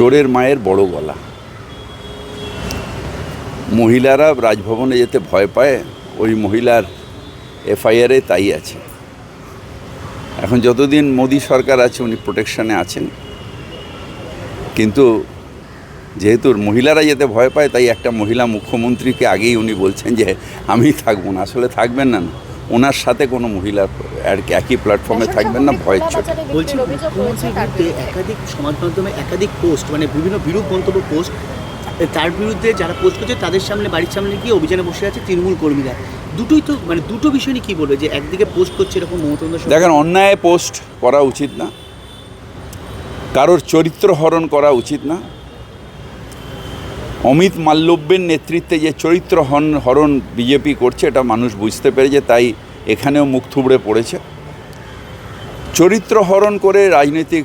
চোরের মায়ের বড় গলা। মহিলারা রাজভবনে যেতে ভয় পায়, ওই মহিলার এফআইআরে তাই আছে। এখন যতদিন মোদী সরকার আছে, উনি প্রোটেকশনে আছেন। কিন্তু যেহেতু মহিলারা যেতে ভয় পায়, তাই একটা মহিলা মুখ্যমন্ত্রীকে আগেই উনি বলছেন যে, আমি থাকব না। আসলে থাকবেন না না। ওনার সাথে কোনো মহিলা আর- একই প্ল্যাটফর্মে থাকবেন না ভয়ের চোটে বলছি একাধিক সমাজ মাধ্যমে একাধিক পোস্ট মানে বিভিন্ন বিরূপ মন্তব্য পোস্ট তার বিরুদ্ধে যারা পোস্ট করছে তাদের সামনে বাড়ির সামনে গিয়ে অভিযানে বসে আছে তৃণমূল কর্মীরা। দুটোই তো মানে দুটো বিষয় নিয়ে কী বলবে? যে একদিকে পোস্ট করছে এরকম মমতা দেখেন অন্যায় পোস্ট করা উচিত না। কারোর চরিত্র হরণ করা উচিত না। অমিত মাল্লব্যের নেতৃত্বে যে চরিত্র হন, হরণ বিজেপি করছে, এটা মানুষ বুঝতে পেরেছে, তাই এখানেও মুখ থুবড়ে পড়েছে। চরিত্র হরণ করে রাজনৈতিক,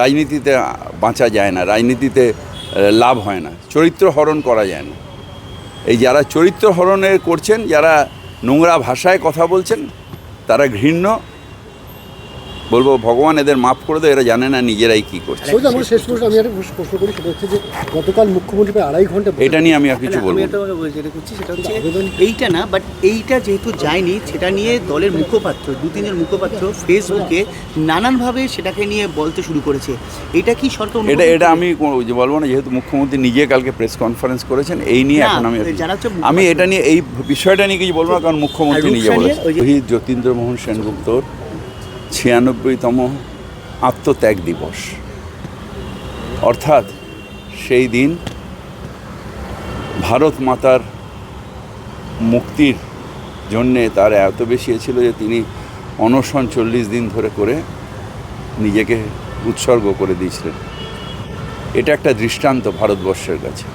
রাজনীতিতে বাঁচা যায় না, রাজনীতিতে লাভ হয় না, চরিত্র হরণ করা যায় না। এই যারা চরিত্র হরণের করছেন, যারা নোংরা ভাষায় কথা বলছেন, তারা ঘৃণ্য বলব ভগবান এদের মাফ করে দেয় এরা জানে না নিজেরাই কি করছে। আমার শেষ প্রশ্ন আমি একটা প্রশ্ন করি সেটা হচ্ছে যে গতকাল মুখ্যমন্ত্রী প্রায় আড়াই ঘণ্টা এটা নিয়ে আমি আর কিছু বলব আমি না। যেটা করছি সেটা হচ্ছে এইটা না বাট এইটা যেহেতু যায়নি সেটা নিয়ে দলের মুখপাত্র দু তিনের মুখপাত্র ফেসবুকে নানানভাবে সেটাকে নিয়ে বলতে শুরু করেছে। এটা কি সরকার এটা এটা আমি বলব না যেহেতু মুখ্যমন্ত্রী নিজে কালকে প্রেস কনফারেন্স করেছেন এই নিয়ে এখন আমি আমি এটা নিয়ে এই বিষয়টা নিয়ে কিছু বলব না কারণ মুখ্যমন্ত্রী নিজে বলেছেন। ওই যে- যতীন্দ্রমোহন সেনগুপ্তর ছিয়ানব্বইতম আত্মত্যাগ দিবস। অর্থাৎ সেই দিন ভারত মাতার মুক্তির জন্যে তার এত বেশি ছিল যে তিনি অনশন চল্লিশ দিন ধরে করে নিজেকে উৎসর্গ করে দিয়েছিলেন। এটা একটা দৃষ্টান্ত ভারতবর্ষের কাছে।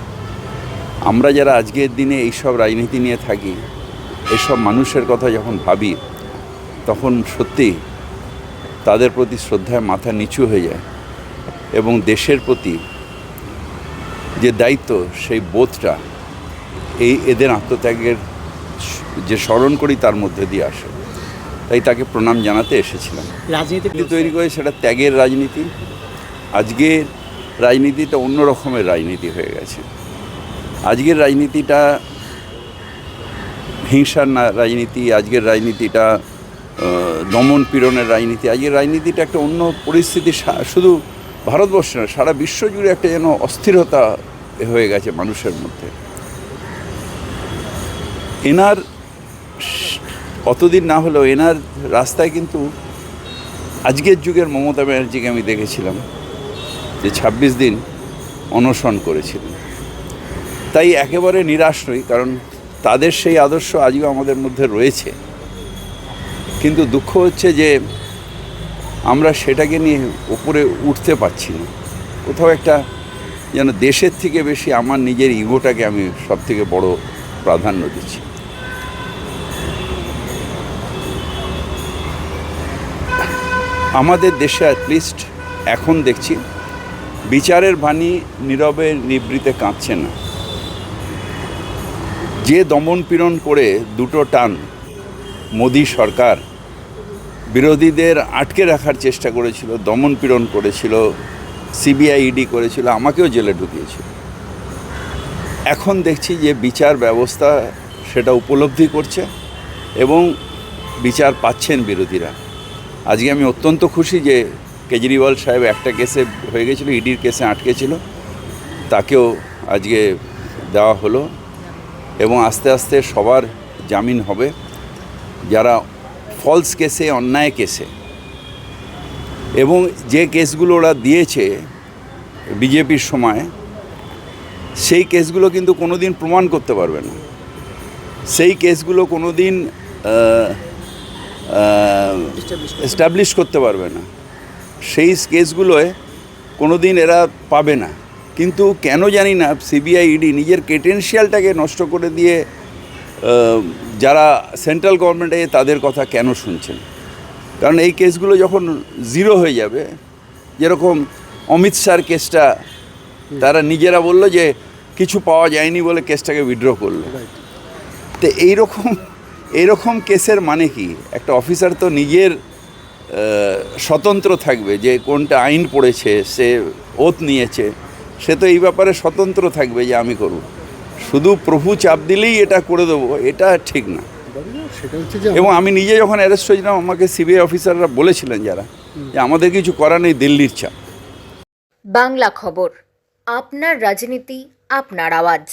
আমরা যারা আজকের দিনে এইসব রাজনীতি নিয়ে থাকি, এসব মানুষের কথা যখন ভাবি, তখন সত্যি তাদের প্রতি শ্রদ্ধায় মাথা নিচু হয়ে যায় এবং দেশের প্রতি যে দায়িত্ব সেই বোধটা এই এদের আত্মত্যাগের যে স্মরণ করি তার মধ্যে দিয়ে আসে। তাই তাকে প্রণাম জানাতে এসেছিলাম। রাজনীতি তৈরি করে সেটা ত্যাগের রাজনীতি। আজকের রাজনীতিটা অন্য রকমের রাজনীতি হয়ে গেছে। আজকের রাজনীতিটা হিংসার না রাজনীতি আজকের রাজনীতিটা দমন পীড়নের রাজনীতি। আজকের রাজনীতিটা একটা অন্য পরিস্থিতি শুধু ভারতবর্ষে না, সারা বিশ্ব জুড়ে একটা যেন অস্থিরতা হয়ে গেছে মানুষের মধ্যে। এনার অতদিন না হলেও এনার রাস্তায় কিন্তু আজকের যুগের মমতা ব্যানার্জিকে আমি দেখেছিলাম, যে ছাব্বিশ দিন অনশন করেছিলেন। তাই একেবারে নিরাশ নই, কারণ তাদের সেই আদর্শ আজও আমাদের মধ্যে রয়েছে। কিন্তু দুঃখ হচ্ছে যে আমরা সেটাকে নিয়ে উপরে উঠতে পারছি না। কোথাও একটা যেন দেশের থেকে বেশি আমার নিজের ইগোটাকে আমি সব থেকে বড় প্রাধান্য দিচ্ছি। আমাদের দেশে অ্যাটলিস্ট এখন দেখছি বিচারের বাণী নীরবে নিবৃতে কাঁদছে না। যে দমন পীড়ন করে দুটো টান মোদী সরকার বিরোধীদের আটকে রাখার চেষ্টা করেছিল, দমন পীড়ন করেছিল, সিবিআই ইডি করেছিল, আমাকেও জেলে ঢুকিয়েছিল। এখন দেখছি যে বিচার ব্যবস্থা সেটা উপলব্ধি করছে এবং বিচার পাচ্ছেন বিরোধীরা। আজকে আমি অত্যন্ত খুশি যে কেজরিওয়াল সাহেব একটা কেসে হয়ে গেছিল ইডির কেসে আটকে ছিল, তাকেও আজকে দেওয়া হলো এবং আস্তে আস্তে সবার জামিন হবে। যারা ফলস কেসে অন্যায় কেসে এবং যে কেসগুলো ওরা দিয়েছে বিজেপির সময়, সেই কেসগুলো কিন্তু কোনো দিন প্রমাণ করতে পারবে না। সেই কেসগুলো কোনো দিন এস্টাবলিশ করতে পারবে না। সেই কেসগুলোয় কোনো দিন এরা পাবে না। কিন্তু কেন জানি না সিবিআই ইডি নিজের ক্রেটেন্সিয়ালটাকে নষ্ট করে দিয়ে যারা সেন্ট্রাল গভর্নমেন্টে তাদের কথা কেন শুনছেন? কারণ এই কেসগুলো যখন জিরো হয়ে যাবে, যেরকম অমিত শাহর কেসটা, তারা নিজেরা বলল যে কিছু পাওয়া যায়নি বলে কেসটাকে উইথড্র করল। তো এইরকম এইরকম কেসের মানে কি? একটা অফিসার তো নিজের স্বতন্ত্র থাকবে যে কোনটা আইন পড়েছে, সে ওত নিয়েছে, সে তো এই ব্যাপারে স্বতন্ত্র থাকবে যে আমি করব। শুধু প্রভু চাপ দিলেই এটা করে দেবো, এটা ঠিক না। এবং আমি নিজে যখন অ্যারেস্ট হয়েছিলাম, আমাকে সিবিআই অফিসাররা বলেছিলেন যারা, যে আমাদের কিছু করার নেই, দিল্লির চাপ। বাংলা খবর, আপনার রাজনীতি, আপনার আওয়াজ।